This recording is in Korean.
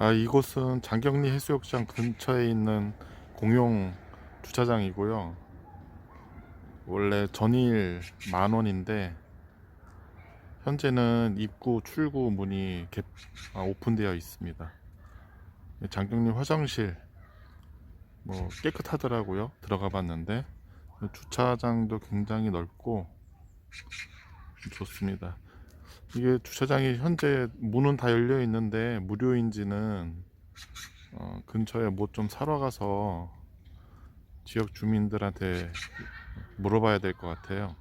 아, 이곳은 장경리 해수욕장 근처에 있는 공용 주차장이고요. 원래 전일 만 원인데 현재는 입구 출구 문이 개, 아, 오픈되어 있습니다. 장경리 화장실 뭐 깨끗하더라고요. 들어가 봤는데 주차장도 굉장히 넓고 좋습니다. 이게 주차장이 현재 문은 다 열려 있는데 무료인지는 어, 근처에 뭐 좀 사러 가서 지역 주민들한테 물어봐야 될 것 같아요.